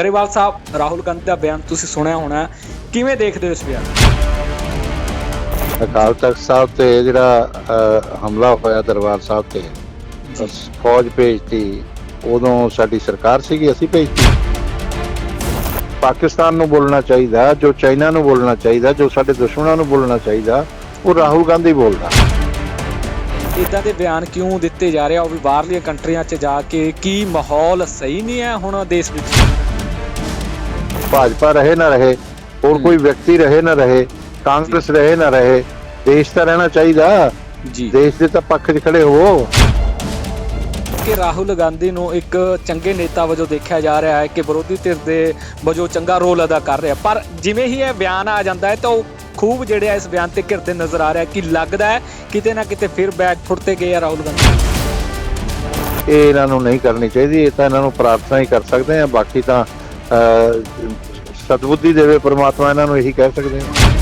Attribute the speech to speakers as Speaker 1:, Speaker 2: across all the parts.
Speaker 1: ਗਰੇਵਾਲ ਸਾਹਿਬ ਰਾਹੁਲ ਗਾਂਧੀ ਦਾ ਬਿਆਨ ਤੁਸੀਂ ਸੁਣਿਆ ਹੋਣਾ ਕਿਵੇਂ ਦੇਖਦੇ ਹੋ ਇਸ ਬਿਆਨ?
Speaker 2: ਅਕਾਲ ਤਖਤ ਸਾਹਿਬ ਤੇ ਜਿਹੜਾ ਹਮਲਾ ਹੋਇਆ ਦਰਬਾਰ ਸਾਹਿਬ ਤੇ ਫੌਜ ਭੇਜਤੀ ਉਦੋਂ ਸਾਡੀ ਸਰਕਾਰ ਸੀਗੀ ਅਸੀਂ ਭੇਜਤੀ। ਪਾਕਿਸਤਾਨ ਨੂੰ ਬੋਲਣਾ ਚਾਹੀਦਾ ਜੋ ਚਾਈਨਾ ਨੂੰ ਬੋਲਣਾ ਚਾਹੀਦਾ ਜੋ ਸਾਡੇ ਦੁਸ਼ਮਣਾਂ ਨੂੰ ਬੋਲਣਾ ਚਾਹੀਦਾ ਉਹ ਰਾਹੁਲ ਗਾਂਧੀ ਬੋਲਦਾ।
Speaker 1: ਇਦਾਂ ਦੇ ਬਿਆਨ ਕਿਉਂ ਦਿੱਤੇ ਜਾ ਰਹੇ ਆ? ਉਹ ਵੀ ਬਾਹਰਲੀਆਂ ਕੰਟਰੀਆਂ 'ਚ ਜਾ ਕੇ ਕੀ ਮਾਹੌਲ ਸਹੀ ਨਹੀਂ ਹੈ ਹੁਣ ਦੇਸ਼ ਵਿੱਚ?
Speaker 2: ਭਾਜਪਾ ਰਹੇ ਨਾ ਰਹੇ ਹੋਰ। ਕੋਈ ਵਿਅਕਤੀ ਰਹੇ ਨਾ ਰਹੇ ਕਾਂਗਰਸ ਰਹੇ ਨਾ ਰਹੇ ਦੇਸ਼ ਤਾਂ ਰਹਿਣਾ ਚਾਹੀਦਾ।
Speaker 1: ਜੀ।
Speaker 2: ਦੇਸ਼ ਦੇ ਤਾਂ ਪੱਖ 'ਚ ਖੜੇ ਹੋਵੋ।
Speaker 1: ਕਿ ਰਾਹੁਲ ਗਾਂਧੀ ਨੂੰ ਇੱਕ ਚੰਗੇ ਨੇਤਾ ਵਜੋਂ ਦੇਖਿਆ ਜਾ ਰਿਹਾ ਹੈ ਕਿ ਵਿਰੋਧੀ ਧਿਰ ਦੇ ਵਜੋਂ ਚੰਗਾ ਰੋਲ ਅਦਾ ਕਰ ਰਿਹਾ। ਪਰ ਜਿਵੇਂ ਹੀ ਇਹ ਬਿਆਨ ਆ ਜਾਂਦਾ ਹੈ ਤਾਂ ਉਹ ਖੂਬ ਜਿਹੜੇ ਇਸ ਬਿਆਨ ਤੇ ਘਿਰਦੇ ਨਜ਼ਰ ਆ ਰਿਹਾ ਕਿ ਲੱਗਦਾ ਹੈ ਕਿਤੇ ਨਾ ਕਿਤੇ ਫਿਰ ਬੈਕ ਫੁੱਟ ਤੇ ਗਏ ਆ ਰਾਹੁਲ ਗਾਂਧੀ।
Speaker 2: ਇਹ ਇਹਨਾਂ ਨੂੰ ਨਹੀਂ ਕਰਨੀ ਚਾਹੀਦੀ ਇਹ ਤਾਂ ਇਹਨਾਂ ਨੂੰ ਪ੍ਰਾਰਥਨਾ ਹੀ ਕਰ ਸਕਦੇ ਆ ਬਾਕੀ ਤਾਂ ਸਤਬੁੱਧੀ ਦੇਵੇ ਪਰਮਾਤਮਾ ਇਹਨਾਂ ਨੂੰ ਇਹੀ ਕਹਿ ਸਕਦੇ ਹਾਂ।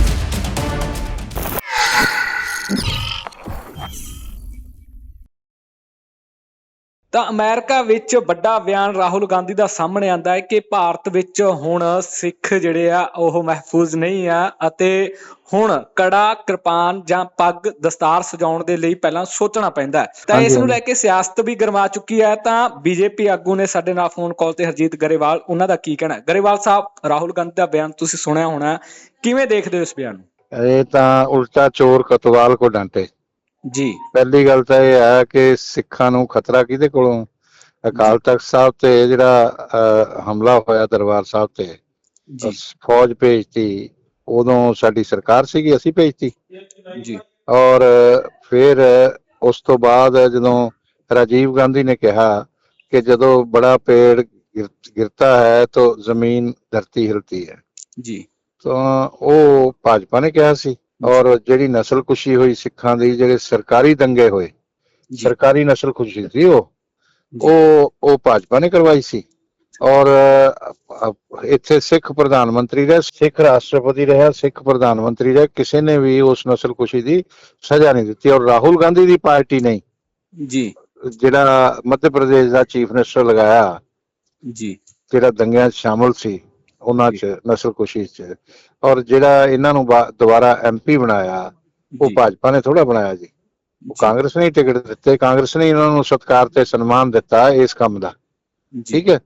Speaker 1: ਤਾਂ ਅਮਰੀਕਾ ਵਿੱਚ ਵੱਡਾ ਬਿਆਨ ਰਾਹੁਲ ਗਾਂਧੀ ਦਾ ਸਾਹਮਣੇ ਆਂਦਾ ਹੈ ਕਿ ਭਾਰਤ ਵਿੱਚ ਹੁਣ ਸਿੱਖ ਜਿਹੜੇ ਆ ਉਹ ਮਹਿਫੂਜ਼ ਨਹੀਂ ਆ ਅਤੇ ਹੁਣ ਕੜਾ ਕਿਰਪਾਨ ਜਾਂ ਪੱਗ ਦਸਤਾਰ ਸਜਾਉਣ ਦੇ ਲਈ ਪਹਿਲਾਂ ਸੋਚਣਾ ਪੈਂਦਾ ਹੈ ਤਾਂ ਇਸ ਨੂੰ। ਲੈ ਕੇ ਸਿਆਸਤ ਵੀ ਗਰਮਾ ਚੁੱਕੀ ਹੈ ਤਾਂ ਬੀਜੇਪੀ ਆਗੂ ਨੇ ਸਾਡੇ ਨਾਲ ਫੋਨ ਕਾਲ ਤੇ ਹਰਜੀਤ ਗਰੇਵਾਲ ਉਹਨਾਂ ਦਾ ਕੀ ਕਹਿਣਾ? ਗਰੇਵਾਲ ਸਾਹਿਬ ਰਾਹੁਲ ਗਾਂਧੀ ਦਾ ਬਿਆਨ ਤੁਸੀਂ ਸੁਣਿਆ ਹੋਣਾ ਕਿਵੇਂ ਦੇਖਦੇ ਹੋ ਇਸ ਬਿਆਨ ਨੂੰ
Speaker 2: ਇਹ ਤਾਂ ਉਲਟਾ ਚੋਰ ਕਤਵਾਲ ਕੋ ਡਾਂਟੇ
Speaker 1: ਜੀ।
Speaker 2: ਪਹਿਲੀ ਗੱਲ ਤਾਂ ਇਹ ਆ ਕਿ ਸਿੱਖਾਂ ਨੂੰ ਖਤਰਾ ਕਿਹਦੇ ਕੋਲੋਂ? ਅਕਾਲ ਤਖਤ ਸਾਹਿਬ ਤੇ ਜਿਹੜਾ ਹਮਲਾ ਹੋਇਆ ਦਰਬਾਰ ਸਾਹਿਬ ਤੇ ਫੌਜ ਭੇਜਤੀ ਉਦੋਂ ਸਾਡੀ ਸਰਕਾਰ ਸੀਗੀ ਅਸੀਂ ਭੇਜਤੀ।
Speaker 1: ਜੀ।
Speaker 2: ਔਰ ਫਿਰ ਉਸ ਤੋਂ ਬਾਅਦ ਜਦੋਂ ਰਾਜੀਵ ਗਾਂਧੀ ਨੇ ਕਿਹਾ ਕਿ ਜਦੋਂ ਬੜਾ ਪੇੜ ਗਿਰਤਾ ਹੈ ਤਾਂ ਜ਼ਮੀਨ ਧਰਤੀ ਹਿਲਤੀ ਹੈ।
Speaker 1: ਜੀ।
Speaker 2: ਤਾਂ ਉਹ ਭਾਜਪਾ ਨੇ ਕਿਹਾ ਸੀ। ਔਰ ਜਿਹੜੀ ਨਸਲਕੁਸ਼ੀ ਹੋਈ ਸਿੱਖਾਂ ਦੀ ਜਿਹੜੇ ਸਰਕਾਰੀ ਦੰਗੇ ਹੋਏ ਸਰਕਾਰੀ ਨਸਲਕੁਸ਼ੀ ਸੀ ਉਹ। ਉਹ ਉਹ ਭਾਜਪਾ ਨੇ ਕਰਵਾਈ ਸੀ। ਔਰ ਇੱਥੇ ਸਿੱਖ ਪ੍ਰਧਾਨ ਮੰਤਰੀ ਰਹੇ ਸਿੱਖ ਰਾਸ਼ਟਰਪਤੀ ਰਿਹਾ ਸਿੱਖ ਪ੍ਰਧਾਨ ਮੰਤਰੀ ਰਿਹਾ ਕਿਸੇ ਨੇ ਵੀ ਉਸ ਨਸਲਕੁਸ਼ੀ ਦੀ ਸਜ਼ਾ ਨਹੀਂ ਦਿੱਤੀ। ਔਰ ਰਾਹੁਲ ਗਾਂਧੀ ਦੀ ਪਾਰਟੀ ਨੇ
Speaker 1: ਜੀ।
Speaker 2: ਜਿਹੜਾ ਮੱਧ ਪ੍ਰਦੇਸ਼ ਦਾ ਚੀਫ ਮਿਨਿਸਟਰ ਲਗਾਇਆ
Speaker 1: ਜੀ।
Speaker 2: ਜਿਹੜਾ ਦੰਗਿਆਂ 'ਚ ਸ਼ਾਮਲ ਸੀ ਉਹਨਾਂ 'ਚ ਨਸਲਕੁਸ਼ੀ 'ਚ। ਔਰ ਜਿਹੜਾ ਇਹਨਾਂ ਨੂੰ ਬਾ- ਦੁਬਾਰਾ ਐਮਪੀ ਬਣਾਇਆ ਉਹ ਭਾਜਪਾ ਨੇ ਥੋੜਾ ਬਣਾਇਆ ਜੀ। ਉਹ ਕਾਂਗਰਸ ਨੇ ਹੀ ਟਿਕਟ ਦਿੱਤੇ। ਕਾਂਗਰਸ ਨੇ ਇਹਨਾਂ ਨੂੰ ਸਤਿਕਾਰ ਤੇ ਸਨਮਾਨ ਦਿੱਤਾ ਇਸ ਕੰਮ ਦਾ। ਠੀਕ ਹੈ?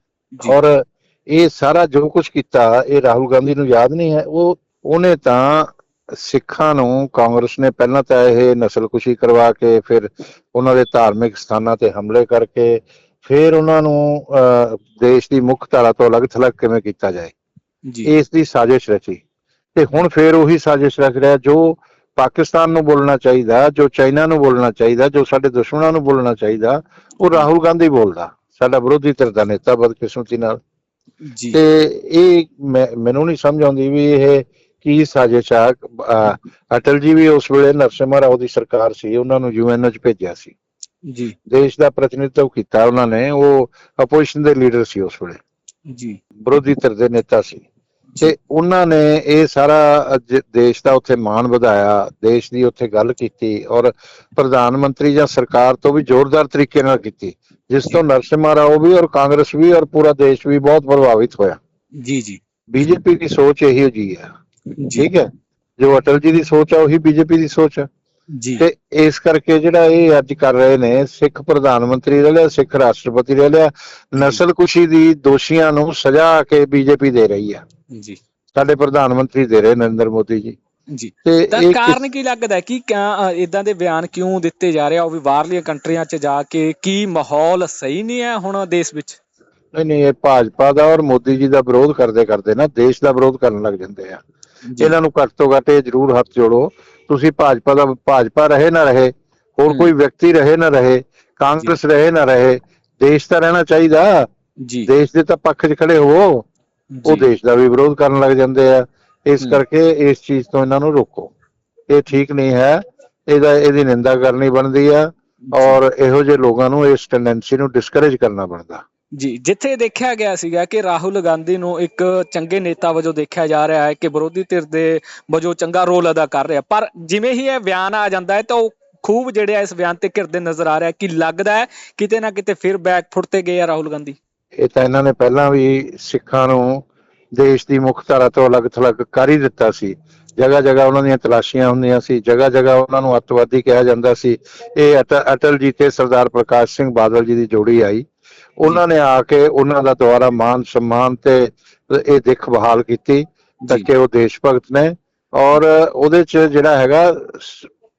Speaker 2: ਔਰ ਇਹ ਸਾਰਾ ਜੋ ਕੁਝ ਕੀਤਾ ਇਹ ਰਾਹੁਲ ਗਾਂਧੀ ਨੂੰ ਯਾਦ ਨਹੀਂ ਹੈ। ਉਹ ਉਹਨੇ ਤਾਂ ਸਿੱਖਾਂ ਨੂੰ ਕਾਂਗਰਸ ਨੇ ਪਹਿਲਾਂ ਤਾਂ ਇਹ ਨਸਲਕੁਸ਼ੀ ਕਰਵਾ ਕੇ ਫਿਰ ਉਹਨਾਂ ਦੇ ਧਾਰਮਿਕ ਸਥਾਨਾਂ ਤੇ ਹਮਲੇ ਕਰਕੇ ਫਿਰ ਉਹਨਾਂ ਨੂੰ ਅਹ, ਦੇਸ਼ ਦੀ ਮੁੱਖ ਧਾਰਾ ਤੋਂ ਅਲੱਗ ਥਲੱਗ ਕਿਵੇਂ ਕੀਤਾ ਜਾਏ? ਇਸ ਦੀ ਸਾਜ਼ਿਸ਼ ਰਚੀ। ਤੇ ਹੁਣ ਫਿਰ ਉਹੀ ਸਾਜ਼ਿਸ਼ ਰਚ ਰਿਹਾ ਜੋ ਪਾਕਿਸਤਾਨ ਨੂੰ ਬੋਲਣਾ ਚਾਹੀਦਾ ਜੋ ਚਾਈਨਾ ਨੂੰ ਬੋਲਣਾ ਚਾਹੀਦਾ ਜੋ ਸਾਡੇ ਦੁਸ਼ਮਣਾਂ ਨੂੰ ਬੋਲਣਾ ਚਾਹੀਦਾ ਉਹ ਰਾਹੁਲ ਗਾਂਧੀ ਬੋਲਦਾ ਸਾਡਾ ਵਿਰੋਧੀ ਧਿਰ ਦਾ ਨੇਤਾ ਬਦਕਿਸਮਤੀ ਨਾਲ।
Speaker 1: ਜੀ।
Speaker 2: ਤੇ ਇਹ ਮੈਨੂੰ ਨਹੀਂ ਸਮਝ ਆਉਂਦੀ ਵੀ ਇਹ ਕੀ ਸਾਜ਼ਿਸ਼ ਆ। ਅਟਲ ਜੀ ਵੀ ਉਸ ਵੇਲੇ ਨਰਸਿਮਹਾ ਰਾਓ ਦੀ ਸਰਕਾਰ ਸੀ ਉਹਨਾਂ ਨੂੰ ਯੂਐਨ ਚ ਭੇਜਿਆ ਸੀ।
Speaker 1: ਜੀ।
Speaker 2: ਦੇਸ਼ ਦਾ ਪ੍ਰਤੀਨਿਧਤਵ ਕੀਤਾ ਉਹਨਾਂ ਨੇ ਉਹ ਆਪੋਜੀਸ਼ਨ ਦੇ ਲੀਡਰ ਸੀ ਉਸ ਵੇਲੇ।
Speaker 1: ਜੀ।
Speaker 2: ਵਿਰੋਧੀ ਧਿਰ ਦੇ ਨੇਤਾ ਸੀ। ਤੇ ਉਹਨਾਂ ਨੇ ਇਹ ਸਾਰਾ ਦੇਸ਼ ਦਾ ਉੱਥੇ ਮਾਣ ਵਧਾਇਆ ਦੇਸ਼ ਦੀ ਉੱਥੇ ਗੱਲ ਕੀਤੀ ਔਰ ਪ੍ਰਧਾਨ ਮੰਤਰੀ ਜਾਂ ਸਰਕਾਰ ਤੋਂ ਵੀ ਜ਼ੋਰਦਾਰ ਤਰੀਕੇ ਨਾਲ ਕੀਤੀ ਜਿਸ ਤੋਂ ਨਰਸਿਮਹਾ ਰਾਓ ਵੀ ਔਰ ਕਾਂਗਰਸ ਵੀ ਔਰ ਪੂਰਾ ਦੇਸ਼ ਵੀ ਬਹੁਤ ਪ੍ਰਭਾਵਿਤ ਹੋਇਆ।
Speaker 1: ਜੀ ਜੀ।
Speaker 2: ਬੀਜੇਪੀ ਦੀ ਸੋਚ ਇਹੀ ਜੀ ਹੈ।
Speaker 1: ਜੀ।
Speaker 2: ਠੀਕ ਹੈ। ਜੋ ਅਟਲ ਜੀ ਦੀ ਸੋਚ ਆ ਉਹੀ ਬੀਜੇਪੀ ਦੀ ਸੋਚ ਹੈ
Speaker 1: ਜੀ।
Speaker 2: ਤੇ ਇਸ ਕਰਕੇ ਜਿਹੜਾ ਇਹ ਅੱਜ ਕਰ ਰਹੇ ਨੇ ਸਿੱਖ ਪ੍ਰਧਾਨ ਮੰਤਰੀ ਰਹਿ ਲਿਆ ਸਿੱਖ ਰਾਸ਼ਟਰਪਤੀ ਰਹਿ ਲਿਆ ਨਸਲਕੁਸ਼ੀ ਦੀ ਦੋਸ਼ੀਆਂ ਨੂੰ ਸਜ਼ਾ ਕੇ ਬੀਜੇਪੀ ਦੇ ਰਹੀ ਹੈ
Speaker 1: ਜੀ।
Speaker 2: ਸਾਡੇ ਪ੍ਰਧਾਨ ਮੰਤਰੀ ਦੇ ਰਹੇ ਨਰਿੰਦਰ ਮੋਦੀ ਜੀ।
Speaker 1: ਜੀ।
Speaker 2: ਤੇ
Speaker 1: ਕਾਰਨ ਕੀ ਲੱਗਦਾ ਕਿ ਇਦਾਂ ਦੇ ਬਿਆਨ ਕਿਉਂ ਦਿੱਤੇ ਜਾ ਰਹੇ ਆ? ਉਹ ਵੀ ਬਾਹਰਲੀਆਂ ਕੰਟਰੀਆਂ 'ਚ ਜਾ ਕੇ ਕੀ ਮਾਹੌਲ ਸਹੀ ਨਹੀਂ ਹੈ ਹੁਣ ਦੇਸ਼ ਵਿੱਚ?
Speaker 2: ਨਹੀਂ ਨਹੀਂ ਇਹ ਭਾਜਪਾ ਦਾ ਔਰ ਮੋਦੀ ਜੀ ਦਾ ਵਿਰੋਧ ਕਰਦੇ ਕਰਦੇ ਨਾ ਦੇਸ਼ ਦਾ ਵਿਰੋਧ ਕਰਨ ਲੱਗ ਜਾਂਦੇ ਆ। ਇਹਨਾਂ ਨੂੰ ਘੱਟ ਤੋਂ ਘੱਟ ਇਹ ਜ਼ਰੂਰ ਹੱਥ ਜੋੜੋ ਤੁਸੀਂ ਭਾਜਪਾ ਦਾ ਭਾਜਪਾ ਰਹੇ ਨਾ ਰਹੇ ਹੋਰ। ਕੋਈ ਵਿਅਕਤੀ ਰਹੇ ਨਾ ਰਹੇ ਕਾਂਗਰਸ ਰਹੇ ਨਾ ਰਹੇ ਦੇਸ਼ ਤਾਂ ਰਹਿਣਾ ਚਾਹੀਦਾ।
Speaker 1: ਜੀ।
Speaker 2: ਦੇਸ਼ ਦੇ ਤਾਂ ਪੱਖ 'ਚ ਖੜੇ ਹੋਵੋ। ਉਹ ਦੇਸ਼ ਦਾ ਵੀ ਵਿਰੋਧ ਕਰਨ ਲੱਗ ਜਾਂਦੇ ਆ। ਇਸ। ਕਰਕੇ ਇਸ ਚੀਜ਼ ਤੋਂ ਇਹਨਾਂ ਨੂੰ ਰੋਕੋ। ਇਹ ਠੀਕ ਨਹੀਂ ਹੈ। ਇਹਦਾ ਇਹਦੀ ਨਿੰਦਾ ਕਰਨੀ ਬਣਦੀ ਆ। ਔਰ ਇਹੋ ਜਿਹੇ ਲੋਕਾਂ ਨੂੰ ਇਸ ਟੈਂਡੈਂਸੀ ਨੂੰ ਡਿਸਕਰੇਜ ਕਰਨਾ ਬਣਦਾ।
Speaker 1: ਜੀ, ਜਿੱਥੇ ਦੇਖਿਆ ਗਿਆ ਸੀਗਾ ਕਿ ਰਾਹੁਲ ਗਾਂਧੀ ਨੂੰ ਇੱਕ ਚੰਗੇ ਨੇਤਾ ਵਜੋਂ ਦੇਖਿਆ ਜਾ ਰਿਹਾ ਹੈ ਕਿ ਵਿਰੋਧੀ ਧਿਰ ਦੇ ਵਜੋਂ ਚੰਗਾ ਰੋਲ ਅਦਾ ਕਰ ਰਿਹਾ। ਪਰ ਜਿਵੇਂ ਹੀ ਇਹ ਬਿਆਨ ਆ ਜਾਂਦਾ ਹੈ ਤਾਂ ਉਹ ਖੂਬ ਜਿਹੜੇ ਇਸ ਬਿਆਨ ਤੇ ਘਿਰਦੇ ਨਜ਼ਰ ਆ ਰਿਹਾ ਕਿ ਲੱਗਦਾ ਹੈ ਕਿਤੇ ਨਾ ਕਿਤੇ ਫਿਰ ਬੈਕ ਫੁੱਟ ਤੇ ਗਏ ਆ ਰਾਹੁਲ ਗਾਂਧੀ।
Speaker 2: ਇਹ ਤਾਂ ਇਹਨਾਂ ਨੇ ਪਹਿਲਾਂ ਵੀ ਸਿੱਖਾਂ ਨੂੰ ਦੇਸ਼ ਦੀ ਮੁੱਖ ਧਾਰਾ ਤੋਂ ਅਲੱਗ ਥਲੱਗ ਕਰ ਹੀ ਦਿੱਤਾ ਸੀ। ਜਗ੍ਹਾ ਜਗ੍ਹਾ ਉਹਨਾਂ ਦੀਆਂ ਤਲਾਸ਼ੀਆਂ ਹੁੰਦੀਆਂ ਸੀ ਜਗ੍ਹਾ ਜਗ੍ਹਾ ਉਹਨਾਂ ਨੂੰ ਅੱਤਵਾਦੀ ਕਿਹਾ ਜਾਂਦਾ ਸੀ। ਇਹ ਅਟ- ਅਟਲ ਜੀ ਤੇ ਸਰਦਾਰ ਪ੍ਰਕਾਸ਼ ਸਿੰਘ ਬਾਦਲ ਜੀ ਦੀ ਜੋੜੀ ਆਈ। ਉਹਨਾਂ ਨੇ ਆ ਕੇ ਉਹਨਾਂ ਦਾ ਦੁਆਰਾ ਮਾਨ ਸਨਮਾਨ ਤੇ ਇਹ ਦਿੱਖ ਬਹਾਲ ਕੀਤੀ ਤਾਂ। ਕਿ ਉਹ ਦੇਸ਼ ਭਗਤ ਨੇ ਔਰ ਉਹਦੇ ਚ ਜਿਹੜਾ ਹੈਗਾ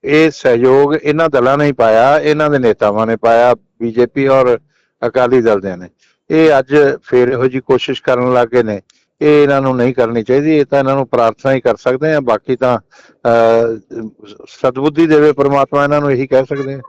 Speaker 2: ਇਹ ਸਹਿਯੋਗ ਇਹਨਾਂ ਦਲਾਂ ਨੇ ਹੀ ਪਾਇਆ ਇਹਨਾਂ ਦੇ ਨੇਤਾਵਾਂ ਨੇ ਪਾਇਆ ਬੀਜੇਪੀ ਔਰ ਅਕਾਲੀ ਦਲ ਦੇ ਨੇ। ਇਹ ਅੱਜ ਫੇਰ ਇਹੋ ਜੀ ਕੋਸ਼ਿਸ਼ ਕਰਨ ਲੱਗੇ ਨੇ। ਇਹ ਇਹਨਾਂ ਨੂੰ ਨਹੀਂ ਕਰਨੀ ਚਾਹੀਦੀ ਇਹ ਤਾਂ ਇਹਨਾਂ ਨੂੰ ਪ੍ਰਾਰਥਨਾ ਹੀ ਕਰ ਸਕਦੇ ਆ ਬਾਕੀ ਤਾਂ ਸਤਬੁੱਧੀ ਦੇਵੇ ਪ੍ਰਮਾਤਮਾ ਇਹਨਾਂ ਨੂੰ ਇਹੀ ਕਹਿ ਸਕਦੇ ਆ।